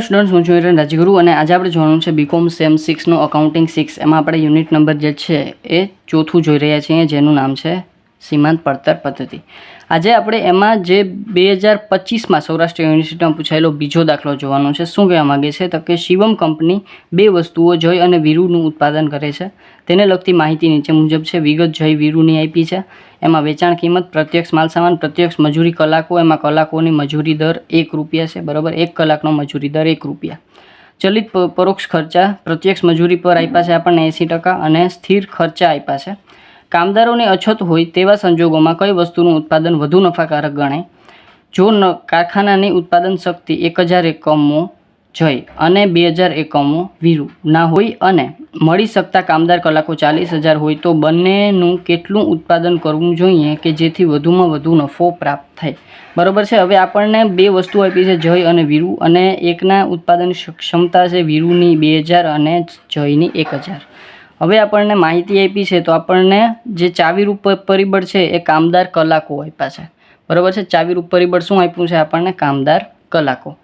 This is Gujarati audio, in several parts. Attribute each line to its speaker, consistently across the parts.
Speaker 1: સ્ટુડન્ટ્સ હું છું હિરેન રાજગુરુ અને આજે આપણે જોવાનું છે બીકોમ સેમ સિક્સનું અકાઉન્ટિંગ સિક્સ એમાં આપણે યુનિટ નંબર જે છે એ ચોથું જોઈ રહ્યા છીએ, જેનું નામ છે સીમાંત પડતર પદ્ધતિ. આજે આપણે એમાં જે બે હજાર પચીસમાં સૌરાષ્ટ્ર યુનિવર્સિટીમાં પૂછાયેલો બીજો દાખલો જોવાનો છે, શું કહેવા માગે છે? તો કે શિવમ કંપની બે વસ્તુઓ જય અને વીરુનું ઉત્પાદન કરે છે. તેને લગતી માહિતી નીચે મુજબ છે, વિગત જય વીરુની આપી છે. એમાં વેચાણ કિંમત, પ્રત્યક્ષ માલસામાન પ્રત્યક્ષ મજૂરી કલાકો, એમાં કલાકોની મજૂરી દર એક રૂપિયા છે, બરાબર? એક કલાકનો મજૂરી દર એક રૂપિયા. ચલિત પરોક્ષ ખર્ચા, પ્રત્યક્ષ મજૂરી પર આપ્યા છે આપણને એંસી ટકા અને સ્થિર ખર્ચા આપ્યા છે. કામદારોની અછત હોય તેવા સંજોગોમાં કઈ વસ્તુનું ઉત્પાદન વધુ નફાકારક ગણાય? જો ન, કારખાનાની ઉત્પાદન શક્તિ એક હજાર એકમો જય અને બે હજાર એકમો વીરુ ના હોય અને મળી શકતા કામદાર કલાકો ચાલીસ હજાર હોય તો બંનેનું કેટલું ઉત્પાદન કરવું જોઈએ કે જેથી વધુમાં વધુ નફો પ્રાપ્ત થાય? બરોબર છે, હવે આપણને બે વસ્તુ આપી છે, જય અને વીરુ અને એકના ઉત્પાદન ક્ષમતા છે વીરુની બે હજાર અને જયની એક હજાર. હવે આપણને માહિતી આપી છે તો આપણને જે ચાવીરૂપ પરિબળ છે એ કામદાર કલાકો આપ્યા છે. બરાબર છે? ચાવીરૂપ પરિબળ શું આપ્યું છે? આપણને કામદાર કલાકો.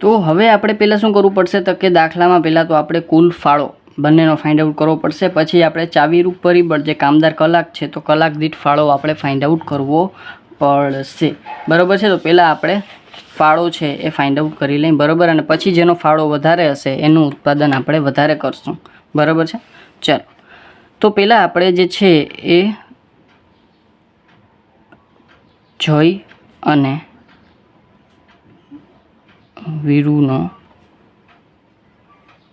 Speaker 1: તો હવે આપણે પહેલાં શું કરવું પડશે તો કે દાખલામાં પહેલાં તો આપણે કુલ ફાળો બંનેનો ફાઇન્ડ આઉટ કરવો પડશે. પછી આપણે ચાવીરૂપ પરિબળ જે કામદાર કલાક છે તો કલાક દીઠ ફાળો આપણે ફાઇન્ડ આઉટ કરવો પડશે. બરાબર છે? તો પહેલાં આપણે ફાળો છે એ ફાઇન્ડ આઉટ કરી લઈએ. બરાબર? અને પછી જેનો ફાળો વધારે હશે એનું ઉત્પાદન આપણે વધારે કરશું. બરોબર છે? ચાલો. તો પહેલાં આપણે જે છે એ જય અને વીરુનો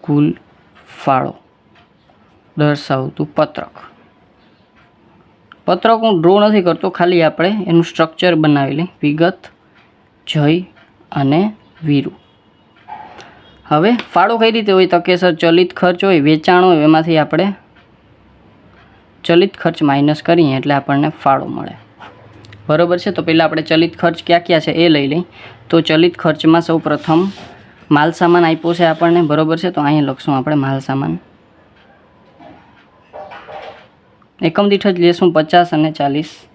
Speaker 1: કુલ ફાળો દર્શાવતું પત્રક. પત્રક હું ડ્રો નથી કરતો, ખાલી આપણે એનું સ્ટ્રક્ચર બનાવી લઈ વિગત જય અને વીરુ. હવે ફાળો કઈ રીતે હોય? તો કે સર ચલિત ખર્ચ હોય, વેચાણ હોય, એમાંથી આપણે ચલિત ખર્ચ માઇનસ કરીએ એટલે આપણને ફાળો મળે. બરોબર છે? તો પહેલાં આપણે ચલિત ખર્ચ ક્યાં ક્યાં છે એ લઈ લઈ તો ચલિત ખર્ચમાં સૌ પ્રથમ માલ સામાન આપ્યો છે આપણને, બરોબર છે? તો અહીંયા લખશું આપણે માલસામાન એકમ દીઠ જ લેશું પચાસ અને ચાલીસ.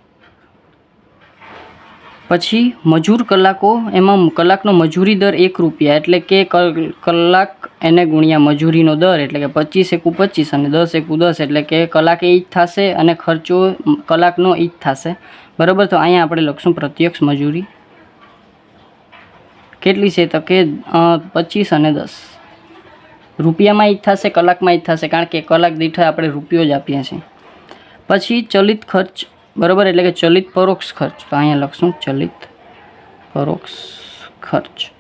Speaker 1: પછી મજૂર કલાકો, એમાં કલાકનો મજૂરી દર એક રૂપિયા, એટલે કે કલ- કલાક એને ગુણ્યા મજૂરીનો દર, એટલે કે પચીસ એકુ પચીસ અને દસ એકુ દસ, એટલે કે કલાકે એ જ થશે અને ખર્ચો કલાકનો એ જ થશે. બરાબર? તો અહીંયા આપણે લખશું પ્રત્યક્ષ મજૂરી. કેટલી છે તો કે પચીસ અને દસ. રૂપિયામાં એ જ થશે, કલાકમાં એ જ થશે, કારણ કે કલાક દીઠ આપણે રૂપિયો જ આપીએ છીએ. પછી ચલિત ખર્ચ બરાબર? એટલે કે ચલિત પરોક્ષ ખર્ચ. તો અહીંયા લખશું ચલિત પરોક્ષ ખર્ચ.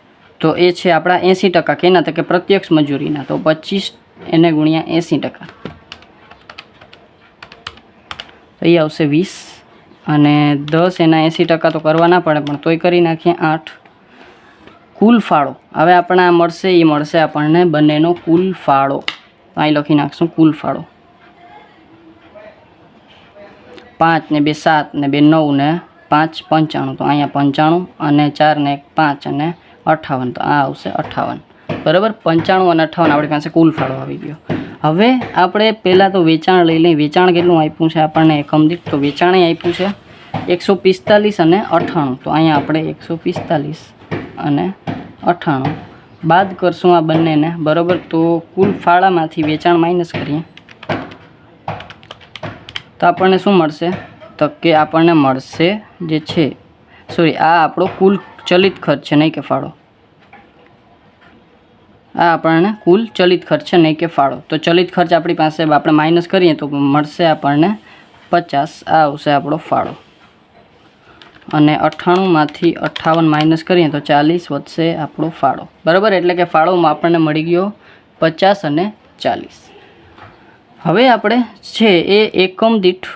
Speaker 1: તો એ છે આપણા એંસી ટકા. કેના? તો કે પ્રત્યક્ષ મજૂરીના. તો પચીસ એને ગુણ્યા એંસી ટકા. એ આવશે વીસ. અને દસ એના એંસી ટકા તો કરવા ના પડે, પણ તોય કરી નાખીએ આઠ. કુલ ફાળો. હવે આપણે મળશે એ મળશે આપણને બંનેનો કુલ ફાળો. અહીં લખી નાખશું કુલ ફાળો. પાંચ ને બે સાત ને બે નવ ને પાંચ પંચાણું. તો અહીંયા પંચાણું અને ચાર ને એક પાંચ અને અઠ્ઠાવન તો આ આવશે અઠ્ઠાવન બરાબર? પંચાણું અને અઠાવન આપણી પાસે કુલ ફાળો આવી ગયો. હવે આપણે પહેલાં તો વેચાણ લઈ લઈએ. વેચાણ કેટલું આપ્યું છે આપણને એકમ દીઠ તો વેચાણે આપ્યું છે એકસો પિસ્તાલીસ અને અઠ્ઠાણું તો અહીંયા આપણે એકસો પિસ્તાલીસ અને અઠ્ઠાણું બાદ કરશું આ બંનેને. બરાબર? તો કુલ ફાળામાંથી વેચાણ માઇનસ કરીએ. તો આપણને શું મળશે? તો કે આપણને મળશે જે છે સોરી આ આપણો કુલ ચલિત ખર્ચ છે, નહીં કે ફાળો. આ આપણને કુલ ચલિત ખર્ચ છે, નહીં કે ફાળો. તો ચલિત ખર્ચ આપણી પાસે આપણે માઇનસ કરીએ તો મળશે આપણને પચાસ, આ આવશે આપણો ફાળો. અને અઠ્ઠાણુંમાંથી અઠ્ઠાવન માઇનસ કરીએ તો ચાલીસ વધશે આપણો ફાળો. બરાબર? એટલે કે ફાળોમાં આપણને મળી ગયો પચાસ અને ચાલીસ. હવે આપણે છે એ એકમ દીઠ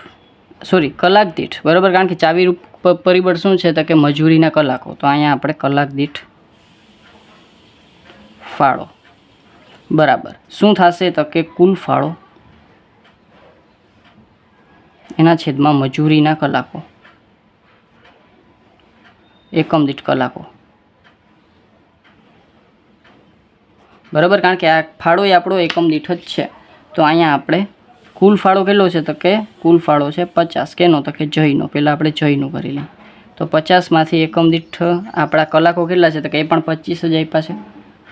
Speaker 1: સોરી કલાક દીઠ, બરાબર? કારણ કે ચાવી રૂપ પરિબળ શું છે તો કે મજૂરીના કલાકો. તો અહીંયા આપણે કલાક દીઠ ફાળો. બરાબર. શું થશે તો કે કુલ ફાળો? એના છેદમાં મજૂરીના કલાકો. એકમ દીઠ કલાકો. બરાબર? કારણ કે આ ફાળો એ આપણો એકમ દીઠ જ છે. તો અહીંયા આપણે કુલ ફાળો કેટલો છે તો કે કુલ ફાળો છે પચાસ. કેનો તો કે જયનો? પહેલાં આપણે જયનું કરી લઈએ. તો પચાસમાંથી એકમ દીઠ આપણા કલાકો કેટલા છે તો કે એ પણ પચીસ જ આપ્યા છે.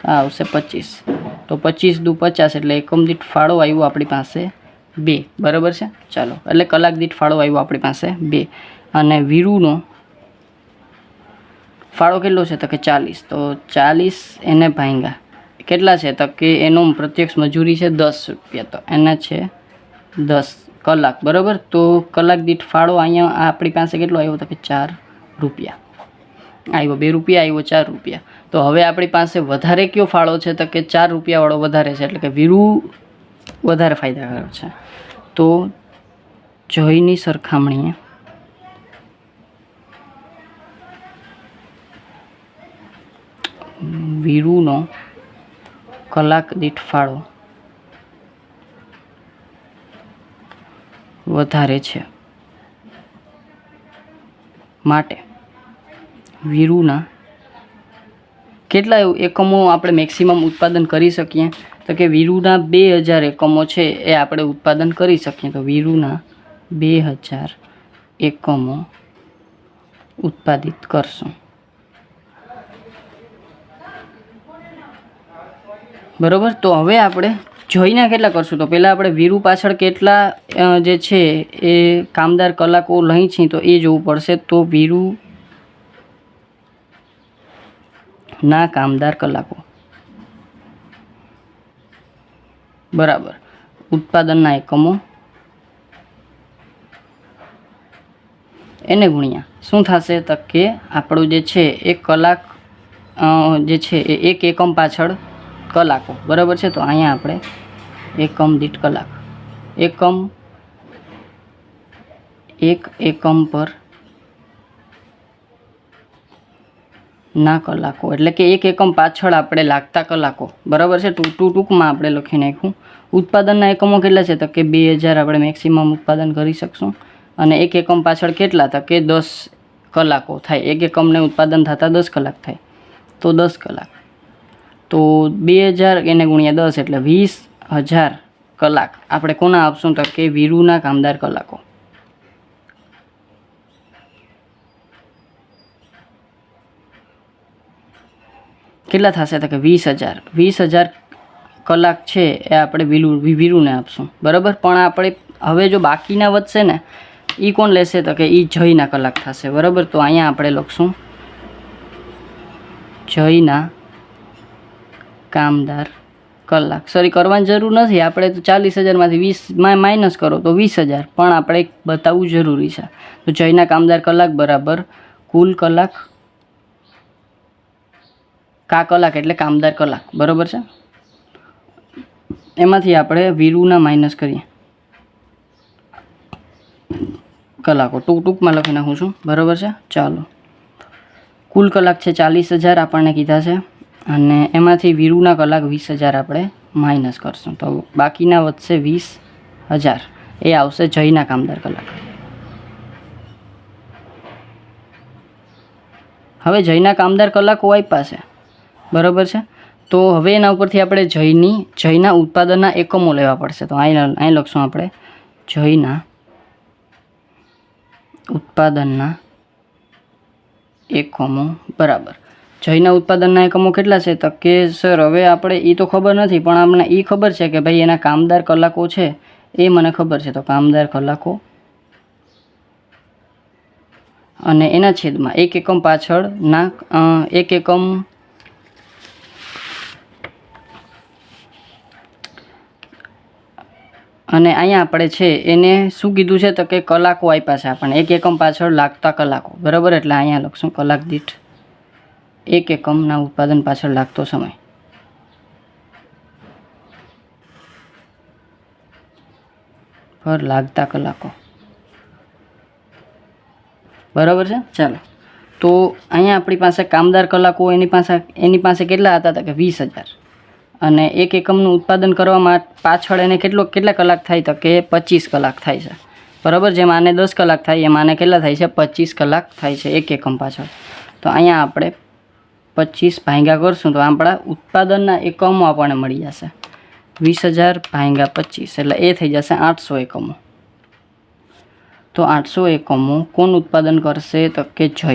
Speaker 1: આવશે પચીસ. તો પચીસ દુ પચાસ એટલે એકમ દીઠ ફાળો આવ્યો આપણી પાસે બે. બરાબર છે? ચાલો. એટલે કલાક દીઠ ફાળો આવ્યો આપણી પાસે બે. અને વીરુનો ફાળો કેટલો છે તો કે ચાલીસ. તો ચાલીસ એને ભાંગા કેટલા છે? તો કે એનો પ્રત્યક્ષ મજૂરી છે દસ રૂપિયા. તો એના છે દસ કલાક, બરાબર? તો કલાક દીઠ ફાળો અહીંયા આપણી પાસે કેટલો આવ્યો? તો કે ચાર રૂપિયા. આવ્યો, બે રૂપિયા આવ્યો, ચાર રૂપિયા. તો હવે આપણી પાસે વધારે કયો ફાળો છે? તો કે ચાર રૂપિયાવાળો વધારે છે, એટલે કે વીરુ વધારે ફાયદાકારક છે. તો જયની સરખામણીએ વીરુનો કલાક દીઠ ફાળો વધારે છે. માટે વીરુના કેટલા એકમો આપણે મેક્સિમમ ઉત્પાદન કરી શકીએ? તો કે વીરુના બે હજાર એકમો છે એ આપણે ઉત્પાદન કરી શકીએ. તો વીરુના બે હજાર એકમો ઉત્પાદિત કરશું. બરોબર? તો હવે આપણે જોઈના કેટલા કરશું? તો પહેલાં આપણે વીરુ પાછળ કેટલા જે છે એ કામદાર કલાકો લઈ છીએ, તો એ જોવું પડશે. તો વીરુ ના કામદાર કલાકો. બરાબર. ઉત્પાદનના એકમો. એને ગુણ્યા. શું થશે? તો કે આપણું જે છે એ કલાક જે છે એ એક એકમ પાછળ કલાકો. બરાબર છે? તો અહીંયા આપણે એકમ દીઠ કલાક. એકમ, એક એકમ પર ના કલાકો. એટલે કે એક એકમ પાછળ આપણે લાગતા કલાકો. બરાબર છે? ટૂંક ટૂંકમાં આપણે લખી નાખ્યું ઉત્પાદનના એકમો કેટલા છે? તો કે બે હજાર આપણે મેક્સિમમ ઉત્પાદન કરી શકશું. અને એક એકમ પાછળ કેટલા? તો કે દસ કલાકો થાય. એક એકમને ઉત્પાદન થતાં દસ કલાક થાય. તો દસ કલાક. તો બે હજાર એને ગુણ્યા દસ એટલે વીસ હજાર કલાક. આપણે કોના આપશું તો કે વીરુના કામદાર કલાકો. કેટલા થશે તો કે વીસ હજાર. વીસ હજાર કલાક છે એ આપણે વીરુ વીરુને આપશું. બરાબર? પણ આપણે હવે જો બાકીના વધશે ને એ કોણ લેશે તો કે એ જયના કલાક થશે. બરાબર? તો અહીંયા આપણે લખશું. જયના કામદાર કલાક. સોરી કરવાની જરૂર નથી. આપણે તો ચાલીસ હજારમાંથી વીસ માઇનસ કરો તો વીસ હજાર. પણ આપણે બતાવવું જરૂરી છે. તો જયના કામદાર કલાક બરાબર, કુલ કલાક, કા કલાક એટલે કામદાર કલાક. બરાબર છે? એમાંથી આપણે વીરુના માઇનસ કરીએ. કલાકો. ટૂંક, ટૂંકમાં લખી નાખું છું. બરાબર છે? ચાલો. કુલ કલાક છે ચાલીસ હજાર, આપણને કીધા છે. અને એમાંથી વીરુના કલાક વીસ હજાર આપણે માઇનસ કરશું. તો બાકીના વધશે વીસ હજાર. એ આવશે જયના કામદાર કલાક. હવે જયના કામદાર કલાકો આપ્યા છે. બરાબર છે? તો હવે એના ઉપરથી આપણે જયની, જયના ઉત્પાદનના એકમો લેવા પડશે. તો અહીં અહીં લખશું આપણે. જયના ઉત્પાદનના એકમો. બરાબર. જયના ઉત્પાદનના એકમો કેટલા છે? તો કે, સર, હવે આપણે એ તો ખબર નથી, પણ અમને એ ખબર છે કે ભાઈ એના કામદાર કલાકો છે. એ મને ખબર છે. તો કામદાર કલાકો? અને એના છેદમાં એક એકમ પાછળ ના એક એકમ અને અહીંયા આપણે છે, એને શું કીધું છે? તો કે કલાકો આપ્યા છે. આપણને એક એકમ પાછળ લાગતા કલાકો. બરાબર? એટલે અહીંયા લખશું કલાક દીઠ. એક એકમના ઉત્પાદન પાછળ લાગતો સમય. પર લાગતા કલાકો. બરાબર છે? ચાલો. તો અહીંયા આપણી પાસે કામદાર કલાકો એની પાસે એની પાસે કેટલા હતા કે વીસ હજાર. અને એક એકમનું ઉત્પાદન કરવામાં પાછળ એને કેટલો, કેટલા કલાક થાય તો કે પચીસ કલાક થાય છે. બરાબર? જેમ આને દસ કલાક થાય, એમ આને કેટલા થાય છે? પચીસ કલાક થાય છે એક એકમ પાછળ. તો અહીંયા આપણે પચીસ ભાંગ્યા કરશું તો આપણા ઉત્પાદનના એકમો આપણને મળી જશે. વીસ હજાર ભાંગ્યા પચીસ, એટલે એ થઈ જશે આઠસો એકમો. તો આઠસો એકમો કોણ ઉત્પાદન કરશે તો કે જય?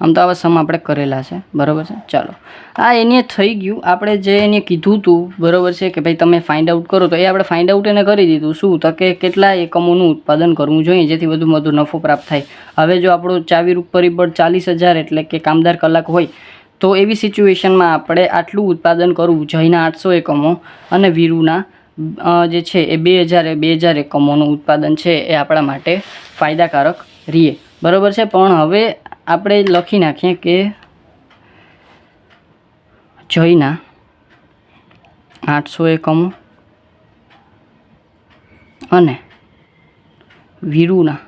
Speaker 1: આવા સમ આપણે કરેલા છે, બરાબર છે? ચાલો. આ એને થઈ ગયું. આપણે જે એને કીધું હતું બરાબર છે, કે ભાઈ તમે ફાઇન્ડ આઉટ કરો, તો એ આપણે ફાઇન્ડ આઉટ એને કરી દીધું. શું? તો કે કેટલા એકમોનું ઉત્પાદન કરવું જોઈએ, જેથી વધુ વધુ નફો પ્રાપ્ત થાય. હવે જો આપણો ચાવીરૂપ પરિબળ ચાલીસ હજાર એટલે કે કામદાર કલાક હોય, તો એવી સિચ્યુએશનમાં આપણે આટલું ઉત્પાદન કરવું, જયના આઠસો એકમો અને વીરુના જે છે, એ બે હજાર બે હજાર એકમોનું ઉત્પાદન છે, એ આપણા માટે ફાયદાકારક રહીએ બરાબર છે, પણ હવે આપણે લખી નાખીએ કે જયના આઠસો એકમો અને વીરુના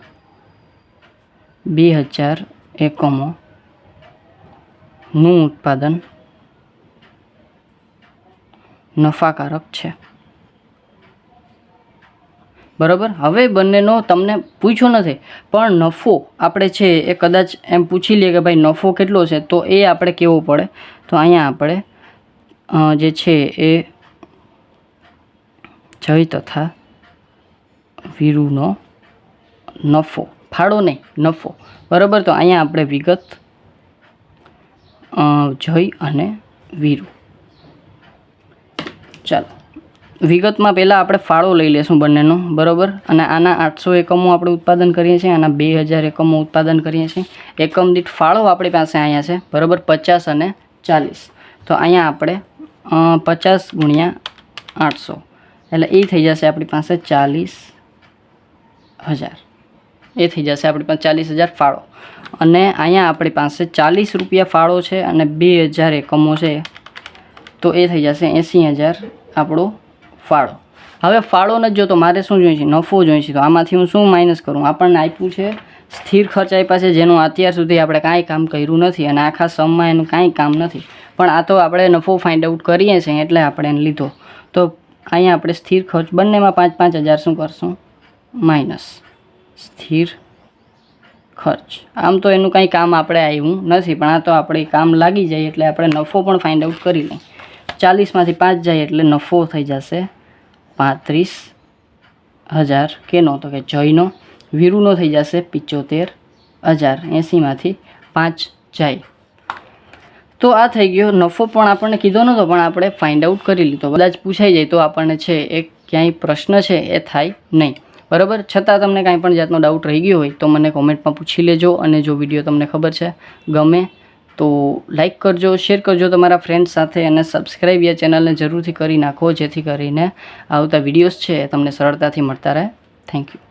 Speaker 1: બે હજાર એકમોનું ઉત્પાદન નફાકારક છે. બરાબર? હવે બંનેનો તમને પૂછ્યો નથી, પણ નફો આપણે છે એ કદાચ એમ પૂછી લઈએ કે ભાઈ નફો કેટલો છે, તો એ આપણે કેવો પડે? તો અહીંયા આપણે જે છે એ જય તથા વીરુનો નફો, ફાળો નહીં, નફો. બરાબર? તો અહીંયા આપણે વિગત જય અને વીરુ. ચાલો. વિગતમાં પહેલાં આપણે ફાળો લઈ લેશું બંનેનો, બરાબર? અને આના આઠસો એકમો આપણે ઉત્પાદન કરીએ છીએ, આના બે હજાર એકમો ઉત્પાદન કરીએ છીએ. એકમ દીઠ ફાળો આપણી પાસે અહીંયા છે, બરાબર? પચાસ અને ચાલીસ. તો અહીંયા આપણે પચાસ ગુણ્યા આઠસો. એટલે એ થઈ જશે આપણી પાસે ચાલીસ હજાર. એ થઈ જશે આપણી પાસે ચાલીસ હજાર ફાળો. અને અહીંયા આપણી પાસે ચાલીસ રૂપિયા ફાળો છે અને બે હજાર એકમો છે. તો એ થઈ જશે એંસી હજાર આપણો ફાળો. હવે ફાળો નથી જોતો મારે શું જોઈએ છે? નફો જોઈએ છે. તો આમાંથી હું શું માઇનસ કરું? આપણને આપ્યું છે સ્થિર ખર્ચ આપ્યા છે, જેનું અત્યાર સુધી આપણે કાંઈ કામ કર્યું નથી અને આખા સમમાં એનું કાંઈ કામ નથી. પણ આ તો આપણે નફો ફાઇન્ડ આઉટ કરીએ છીએ એટલે આપણે એને લીધો. તો અહીંયા આપણે સ્થિર ખર્ચ બંનેમાં પાંચ પાંચ હજાર શું કરશું? માઇનસ સ્થિર ખર્ચ. આમ તો એનું કંઈ કામ આપણે આવ્યું નથી, પણ આ તો આપણે કામ લાગી જાય એટલે આપણે નફો પણ ફાઇન્ડ આઉટ કરી લઈએ. ચાલીસમાંથી પાંચ જાય એટલે નફો થઈ જશે. પાંત્રીસ હજાર કેનો તો કે જયનો, વીરુનો થઈ જશે પિચોતેર હજાર. એંસીમાંથી પાંચ જાય. તો આ થઈ ગયો નફો પણ આપણને કીધો નહોતો પણ આપણે ફાઇન્ડ આઉટ કરી લીધો. કદાચ પૂછાઈ જાય તો આપણને છે એ ક્યાંય પ્રશ્ન છે એ થાય નહીં. બરાબર? છતાં તમને કાંઈ પણ જાતનો ડાઉટ રહી ગયો હોય તો મને કોમેન્ટમાં પૂછી લેજો અને જો વીડિયો તમને ખબર છે, ગમે તો લાઈક કરજો શેર કરજો તમારા ફ્રેન્ડ્સ સાથે અને સબસ્ક્રાઈબ એ ચેનલને જરૂરથી કરી નાખો, જેથી કરીને આવતા વિડીયોઝ છે તમને સરળતાથી મળતા રહે. Thank you